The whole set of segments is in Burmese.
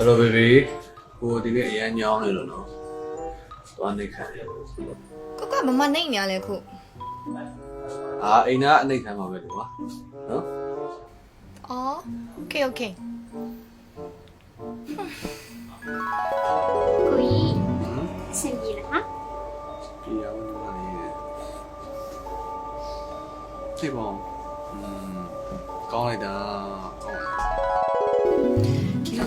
တော်တော်ဘေဘေကိုဒီနေ့အရန်ညောင်းနေလို့နော်သွားနေခံတယ်ကကမမနိုင်နေရလဲခုအာအိမ်ကအနှိတ်ခံမှာပဲလို့ပါနော်အော် okay okay ကိုကြီးအဆင်ပြေလား ဒီရောင်းလာနေတယ်သိပါဦးอืมကောင်းလိုက်တာ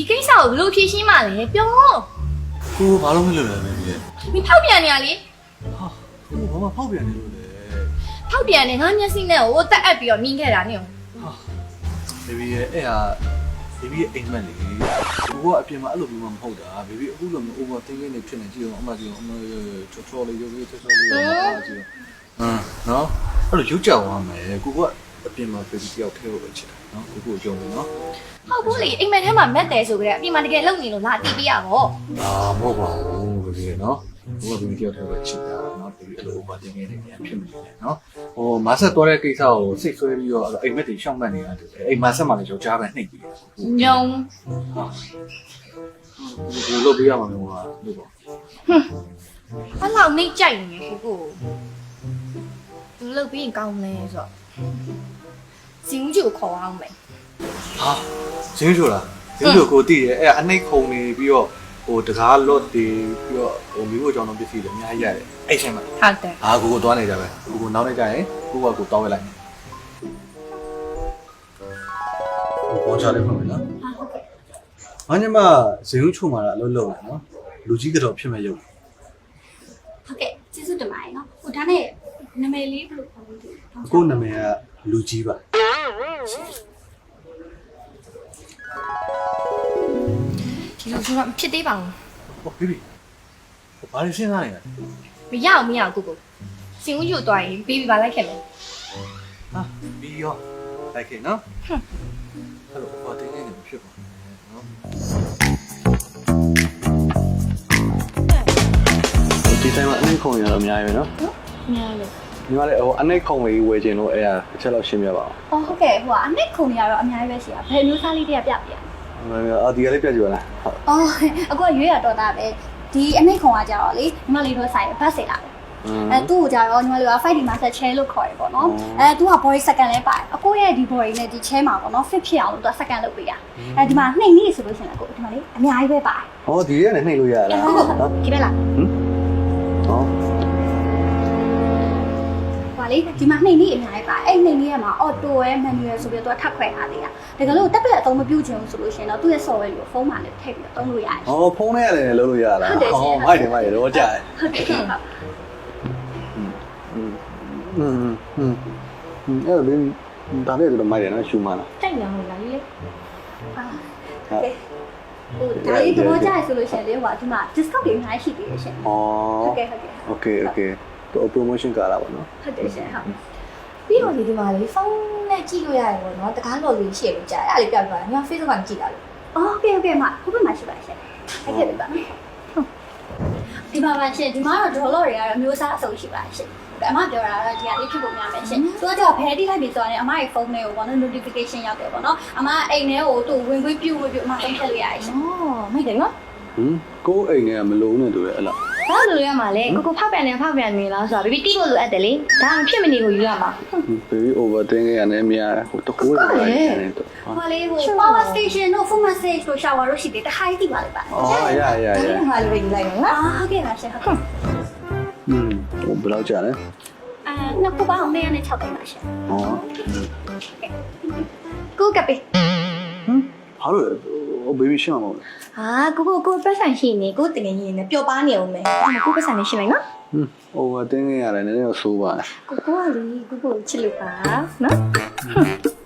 င်းမဲဟုတ်ဘူးမဟုတ်ဘူးကိုကိုဒီကိစ္စကိုဘယ်လိုဖြေရှင်းမှလဲပြောကိုဘာလို့မလုပ်လဲမင်းကြီးမဖောက်ပြန်နေရလေဟာကိုဘာမှဖောက်ပြန်နေလို့လေဖောက်ပြန်နေငါမျက်စိနဲ့ဟိုတက်အပ်ပြီးတော့မြင်ခဲ့တာနေဘေဘီရဲ့အဲ့ဟာဘေဘီရဲ့အိမ်မက်လေကိုကအပြင်မှာအဲ့လိုမျိုးမဟုတ်တာဘေဘီအခုလိုမျိုး over thinking နေဖြစ်နေကြည့်အောင်အမကြည့်အောင်အမချောချောလေးရုပ်လေးချောချောလေးအားကြည့်အောင်ဟမ်နော်အဲ့လိုရုပ်ကြောက်သွားမယ်ကိုကအ ပြင်မှာဘေဘီတယောက်ထဲကိုပဲချစ်တာနော်ကိုကိုကြုံလို့နော်ဟုတ်ဘူးလေအိမ်မက်ထဲမှာမက်တယ်ဆိုကြတဲ့အပြင်မှာတကယ်လုံနေလို့လာတီးပြရပေါ့အာမဟုတ်ပါဘူးဘေဘီနော်ကိုကဘေဘီတယောက်ထဲပဲချစ်တာနော်ဘေဘီအဲ့လို over thinking နေပြန်ဖြစ်နေတယ်နော်ဟိုမဆက်သွားတဲ့ကိစ္စကိုစိတ်ဆွဲပြီးတော့အိမ်မက်တွေရှောက်မှတ်နေရတယ်အိမ်မဆက်မှလည်းယောက်ျားပဲနှိပ်ပြီးညုံဒီလိုလုပ်ပြရမှာမျိုးကလို့ပေါ့အဲ့လောက်နှိမ့်ကြိုက်နေကိုကိုဘယ်လိုလုပ်ပြီးရင်ကောင်းလဲဆိုတော့ ဇင်ဦးကြီးကိုခေါ်အောင်မယ်ဟာဇင်းချိုလားဇင်းချိုကိုတည်တယ်အဲ့အနှိတ်ခုံနေပြီးတော့ဟိုတကားလော့တည်ပြီးတော့ဟိုမိဖို့ကြောင့်တော့ပစ္စည်းတွေအများကြီးရတယ်အဲ့ချင်းမှာဟုတ်တယ်အာကိုကိုသွားနေကြပဲကိုကိုနောက်နေကြရင်ကိုကကိုတောင်းဝဲလိုက်ပေါ်ချလေးဖွင့်မယ်နော်ဟုတ်ကဲ့။ဘာညမဇင်းချိုမှာအလုပ်လုပ်နေနော်။လူကြီးကတော့ဖြစ်မဲ့ရုပ်ဟုတ်ကဲ့ကျေးဇူးတင်ပါတယ်နော်ဟိုဒါနဲ့နာမည်လေးဘယ်လိုခေါ်လို့လဲ။အခုနာမည်ကလူကြီးပါ ဒီလိုဆိုတော့မဖြစ်သေးပါဘူး။ဟုတ်ပြီ။ဘာလို့စဉ်းစားနေလဲမရအောင်မရအောင်ကိုကိုဇင်ဦးကြီးကိုတွားရင်ဘေဘီပါလိုက်ခဲ့မယ်။ဟာပြီးရောလိုက်ခဲ့နော်။အဲ့လိုဘာတင်းနေနေဖြစ်ပါနော်။ဒီတိုင်းမှာအနှိတ်ခုံရတော့အများကြီးပဲနော်များလို့။ညီမလေးဟိုအနှိတ်ခုံလေးဝယ်ခြင်းလို့အဲ့ဒါတစ်ချက်လောက်ရှင်းပြပါအောင်ဟောဟုတ်ကဲ့ဟိုကအနစ်ခုံနေရတော့အများကြီးပဲရှိတာဘယ်မျိုးသားလေးတွေကပြပြ။ အာဒီကလေးပြကြည့်ပါလား။ဟုတ်အော်အခုကရွေးရတော့တာပဲဒီအနစ်ခုံကကြတော့လေညီမလေးတို့ဆိုင်ဘတ်စေလာပဲ။အဲသူ့ကိုကြတော့ညီမလေးက fight ဒီ master chair လို့ခေါ်ရပေါ့နော်အဲသူက body second လဲပါတယ်အကိုရဲ့ဒီ body နဲ့ဒီ chair မှာပေါ့နော် fit ဖြစ်အောင်လို့သူက second လုပ်ပေးတာအဲဒီမှာနှိမ့်နေဆိုလို့ရှိရင်လည်းကိုဒီမှာလေအများကြီးပဲပါတယ်ဟောဒီရက်နဲ့နှိပ်လို့ရလားဟုတ်ဟုတ်ဟုတ်ဒီပဲလားဟောဟို လေဒီမှာနှိမ့်နေအများကြီးပါတယ်အဲ့နှိမ့်နေရမှာ auto ရဲ့ manual ဆိုပြီးတော့သူကထပ်ခွဲထားသေးတာဒါကလို့ tablet အသုံးမပြုချင်ဘူးဆိုလို့ရှိရင်တော့သူ့ရဲ့ software ကိုဖုန်းမှာလည်းထည့်ပြီးတော့သုံးလို့ရတယ် ဟောဖုန်းနဲ့လည်းလုပ်လို့ရလား ဟုတ်တယ်ရှင် မိုက်တယ်မိုက်တယ်တော့ကြာတယ် ဟုတ်ကဲ့ဟုတ် อืมอืมอืมอืมအဲ့ဒါလေးဒါလေးတော့မိုက်တယ်နော်ရှူမလား တိုက်ရအောင်လားလေအာဟုတ်ကဲ့ဟိုဒါလေးတော့ကြားရဆိုလို့ရှိရင်လေဟိုဒီမှာ discount တွေအများကြီးရှိသေးတယ်ရှင် ဩ ဟုတ်ကဲ့ဟုတ်ကဲ့ โอเคโอเคတော့ promotion ကာလာပါနော်ဟုတ်တယ်ရှင်ဟုတ်ပြီးတော့ဒီဒီမှာလေဖုန်းနဲ့ကြည့်လို့ရတယ်ပေါ့နော်တကားလော်လေးရှိရလို့ကြားအဲ့ဒါလေးပြပြပါညီမ Facebook ကနေကြည့်တာလို့အော်ဟုတ်ကဲ့ဟုတ်ကဲ့မဟုတ်ကဲ့မရှိပါရှင်အဲ့ခဲ့ပြီပါဒီမှာပါရှင်ဒီမှာတော့ dollar တွေကတော့မျိုးစားအစုံရှိပါရှင်အမပြောတာတော့ဒီဟာလေးဖြစ်ဖို့များမယ်ရှင်သူကကြောက်ဖဲတိလိုက်ပြီဆိုရင်အမရဲ့ဖုန်းထဲကိုပေါ့နော် notification ရောက်တယ်ပေါ့နော်အမအိမ်ထဲကိုသူ့ဝင်ခွင့်ပြုလို့ပြုအမဆုံးဖြတ်လိုက်ရတယ်ရှင်အော်မိုက်တယ်နော်ဟင်ကိုယ်အိမ်နဲ့မလုံးနဲ့တူတယ်အဲ့လား ဘာလို့လဲရမှာလဲကိုကိုဖောက်ပြန်နေဖောက်ပြန်နေလားဆိုတာဘီဘီတိဖို့လိုအပ်တယ်လေဒါမှဖြစ်မနေကိုယူရမှာ baby over တင်းခဲ့ရတယ်အများဟိုတကူတွေပါနေတော့ဟိုလေးဟို power station တို့ full message တို့ shower တို့ရှိတယ်တခါကြီးတိပါလိမ့်ပါဩရရရဒါရလေးမှလေးယူလိုက်နော်အာဟုတ်ကဲ့ပါရှင်ဟုတ်ကဲ့อืมဟိုဘယ်လောက်ကြာလဲအာနှစ်ခုပေါင်းနဲ့နဲ့6တိတ်ပါရှင်ဩကိုကပ်ပေးဘာလို့ ဟို baby ရှင်းမှာမဟုတ်ဟာကိုကိုကိုပတ်ဆိုင်ရှိနေကိုတကယ်ကြီးနေပျော်ပါနေအောင်မယ်ကိုပတ်ဆိုင်နေရှင်းလိုက်နော်ဟင် over တင်းခဲ့ရတယ်နည်းနည်းဆိုးပါကိုကိုကလေကိုကိုချစ်လို့ပါနော်